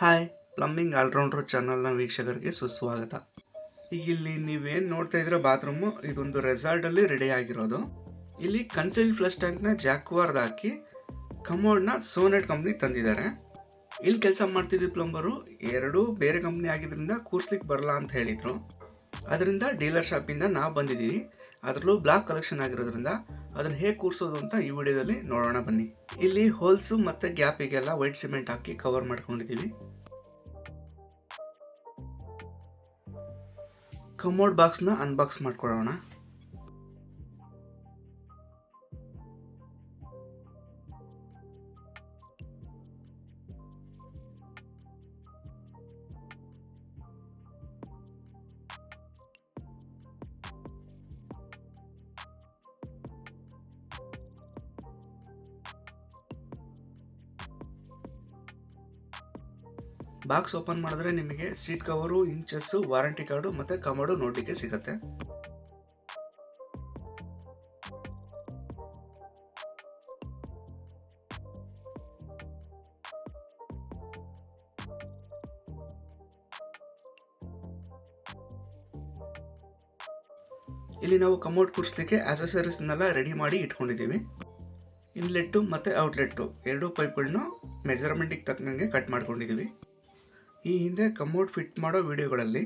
Hi, plumbing allrounder ಚಾನಲ್ನ ವೀಕ್ಷಕರಿಗೆ ಸುಸ್ವಾಗತ. ಇಲ್ಲಿ ನೀವೇನು ನೋಡ್ತಾ ಇದ್ರೆ ಬಾತ್ರೂಮು, ಇದೊಂದು ರೆಸಾರ್ಟಲ್ಲಿ ರೆಡಿ ಆಗಿರೋದು. ಇಲ್ಲಿ ಕನ್ಸಿಲ್ಡ್ ಫ್ಲಶ್ ಟ್ಯಾಂಕ್ನ ಜಾಕ್ವಾರ್ದ ಹಾಕಿ ಕಮೋಡ್ನ ಸೋನೆಟ್ ಕಂಪ್ನಿ ತಂದಿದ್ದಾರೆ. ಇಲ್ಲಿ ಕೆಲಸ ಮಾಡ್ತಿದ್ದ ಪ್ಲಂಬರು ಎರಡೂ ಬೇರೆ ಕಂಪ್ನಿ ಆಗಿದ್ದರಿಂದ ಕೂರ್ಸ್ಲಿಕ್ಕೆ ಬರಲ್ಲ ಅಂತ ಹೇಳಿದರು. ಅದರಿಂದ ಡೀಲರ್ ಶಾಪಿಂದ ನಾವು ಬಂದಿದ್ದೀವಿ ಅದರಲ್ಲೂ ಬ್ಲಾಕ್ ಕಲೆಕ್ಷನ್ ಆಗಿರೋದ್ರಿಂದ ಅದನ್ನ ಹೇಗೆ ಕೂರಿಸೋದು ಅಂತ ಈ ವಿಡಿಯೋದಲ್ಲಿ ನೋಡೋಣ ಬನ್ನಿ. ಇಲ್ಲಿ ಹೋಲ್ಸು ಮತ್ತು ಗ್ಯಾಪಿಗೆಲ್ಲ ವೈಟ್ ಸಿಮೆಂಟ್ ಹಾಕಿ ಕವರ್ ಮಾಡ್ಕೊಂಡಿದ್ದೀವಿ ಕಮೋಡ್ ಬಾಕ್ಸ್ನ ಅನ್ಬಾಕ್ಸ್ ಮಾಡ್ಕೊಳ್ಳೋಣ. ಬಾಕ್ಸ್ ಓಪನ್ ಮಾಡಿದ್ರೆ ನಿಮಗೆ seat cover, inches, warranty card ಮತ್ತು ಕಮೋಡು ನೋಡಲಿಕ್ಕೆ ಸಿಗುತ್ತೆ. ಇಲ್ಲಿ ನಾವು ಕಮೋಡ್ ಕೂರಿಸ್ಲಿಕ್ಕೆ ಆಕ್ಸಸರೀಸ್ನೆಲ್ಲ ರೆಡಿ ಮಾಡಿ ಇಟ್ಕೊಂಡಿದ್ದೀವಿ. ಇನ್ಲೆಟ್ಟು ಮತ್ತು ಔಟ್ಲೆಟ್ಟು ಎರಡೂ ಪೈಪ್ಗಳನ್ನ ಮೆಜರ್ಮೆಂಟಿಗೆ ತಕ್ಕಂಗೆ ಕಟ್ ಮಾಡ್ಕೊಂಡಿದ್ದೀವಿ. ಈ ಹಿಂದೆ ಕಮೋಡ್ ಫಿಟ್ ಮಾಡೋ ವಿಡಿಯೋಗಳಲ್ಲಿ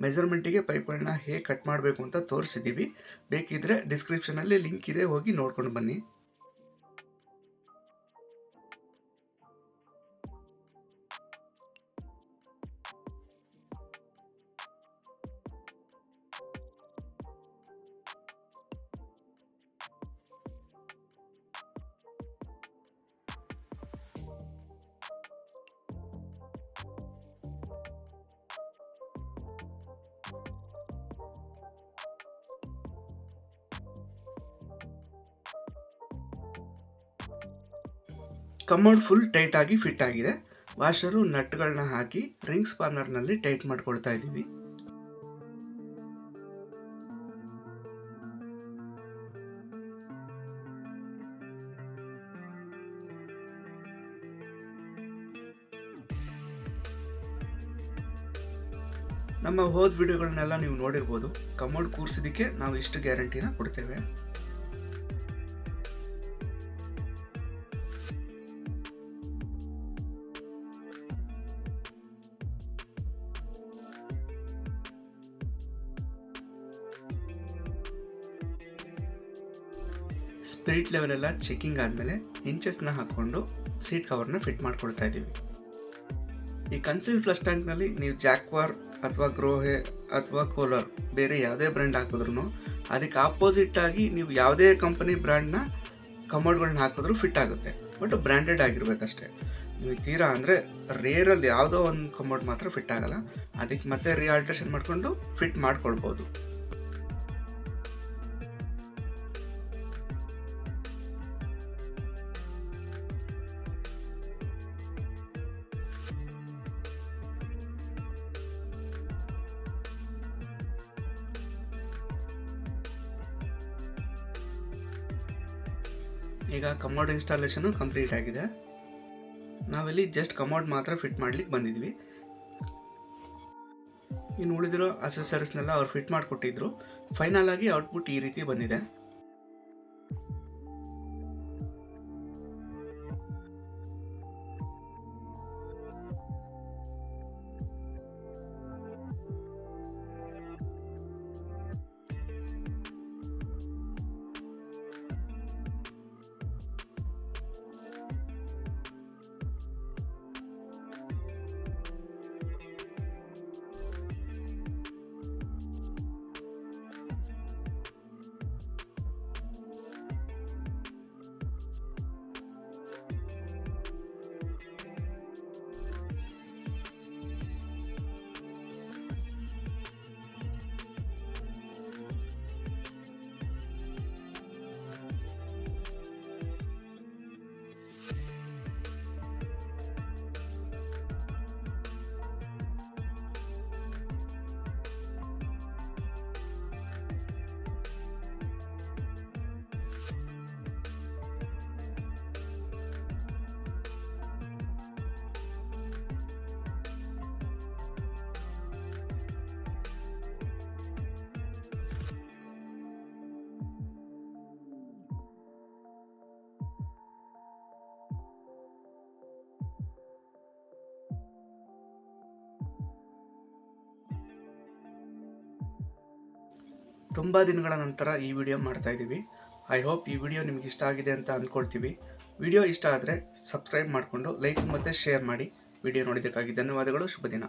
ಮೆಜರ್ಮೆಂಟಿಗೆ ಪೈಪ್ಗಳನ್ನ ಹೇಗೆ ಕಟ್ ಮಾಡಬೇಕು ಅಂತ ತೋರಿಸಿದ್ದೀವಿ. ಬೇಕಿದ್ರೆ ಡಿಸ್ಕ್ರಿಪ್ಷನಲ್ಲಿ ಲಿಂಕ್ ಇದೆ, ಹೋಗಿ ನೋಡ್ಕೊಂಡು ಬನ್ನಿ. ಕಮೋಡ್ ಫುಲ್ ಟೈಟ್ ಆಗಿ ಫಿಟ್ ಆಗಿದೆ. ವಾಷರು ನಟ್ಗಳನ್ನ ಹಾಕಿ ರಿಂಗ್ ಸ್ಪಾನರ್ನಲ್ಲಿ ಟೈಟ್ ಮಾಡ್ಕೊಳ್ತಾ ಇದ್ದೀವಿ. ನಮ್ಮ ಹೋದ ವಿಡಿಯೋಗಳನ್ನೆಲ್ಲ ನೀವು ನೋಡಿರ್ಬೋದು. ಕಮೋಡ್ ಕೂರ್ಸಿದಕ್ಕೆ ನಾವು ಇಷ್ಟು ಗ್ಯಾರಂಟಿನ ಕೊಡ್ತೇವೆ. ಸ್ಪಿರಿಟ್ ಲೆವೆಲ್ ಚೆಕ್ಕಿಂಗ್ ಆದಮೇಲೆ ಇಂಚಸ್ನ ಹಾಕ್ಕೊಂಡು ಸೀಟ್ ಕವರ್ನ ಫಿಟ್ ಮಾಡ್ಕೊಳ್ತಾ ಇದ್ದೀವಿ. ಈ ಕನ್ಸಿಲ್ ಫ್ಲಶ್ ಟ್ಯಾಂಕ್ನಲ್ಲಿ ನೀವು ಜಾಕ್ವಾರ್ ಅಥವಾ ಗ್ರೋಹೆ ಅಥವಾ ಕೋಲರ್ ಬೇರೆ ಯಾವುದೇ ಬ್ರ್ಯಾಂಡ್ ಹಾಕಿದ್ರು ಅದಕ್ಕೆ ಆಪೋಸಿಟ್ ಆಗಿ ನೀವು ಯಾವುದೇ ಕಂಪನಿ ಬ್ರ್ಯಾಂಡ್ನ ಕಮೋಡ್ಗಳನ್ನ ಹಾಕಿದ್ರು ಫಿಟ್ ಆಗುತ್ತೆ. ಬಟ್ ಬ್ರ್ಯಾಂಡೆಡ್ ಆಗಿರಬೇಕಷ್ಟೇ. ನೀವು ತೀರಾ ಅಂದರೆ ರೇರಲ್ಲಿ ಯಾವುದೋ ಒಂದು ಕಮೋಡ್ ಮಾತ್ರ ಫಿಟ್ ಆಗಲ್ಲ. ಅದಕ್ಕೆ ಮತ್ತೆ ರಿಆಲ್ಟ್ರೇಷನ್ ಮಾಡಿಕೊಂಡು ಫಿಟ್ ಮಾಡ್ಕೊಳ್ಬೋದು. ಈಗ ಕಮೋಡ್ ಇನ್ಸ್ಟಾಲೇಷನು ಕಂಪ್ಲೀಟ್ ಆಗಿದೆ. ನಾವಿಲ್ಲಿ ಜಸ್ಟ್ ಕಮೋಡ್ ಮಾತ್ರ ಫಿಟ್ ಮಾಡ್ಲಿಕ್ಕೆ ಬಂದಿದ್ವಿ. ಇನ್ನು ಉಳಿದಿರೋ ಅಸೆಸರೀಸ್ನೆಲ್ಲ ಅವ್ರು ಫಿಟ್ ಮಾಡಿಕೊಟ್ಟಿದ್ರು. ಫೈನಲ್ ಆಗಿ ಔಟ್ಪುಟ್ ಈ ರೀತಿ ಬಂದಿದೆ. ತುಂಬ ದಿನಗಳ ನಂತರ ಈ ವಿಡಿಯೋ ಮಾಡ್ತಾ ಇದ್ದೀವಿ. ಐ ಹೋಪ್ ಈ ವಿಡಿಯೋ ನಿಮ್ಗೆ ಇಷ್ಟ ಆಗಿದೆ ಅಂತ ಅಂದ್ಕೊಳ್ತೀವಿ ವಿಡಿಯೋ ಇಷ್ಟ ಆದರೆ ಸಬ್ಸ್ಕ್ರೈಬ್ ಮಾಡಿಕೊಂಡು ಲೈಕ್ ಮತ್ತು ಶೇರ್ ಮಾಡಿ. ವಿಡಿಯೋ ನೋಡಿದ್ದಕ್ಕಾಗಿ ಧನ್ಯವಾದಗಳು. ಶುಭ ದಿನ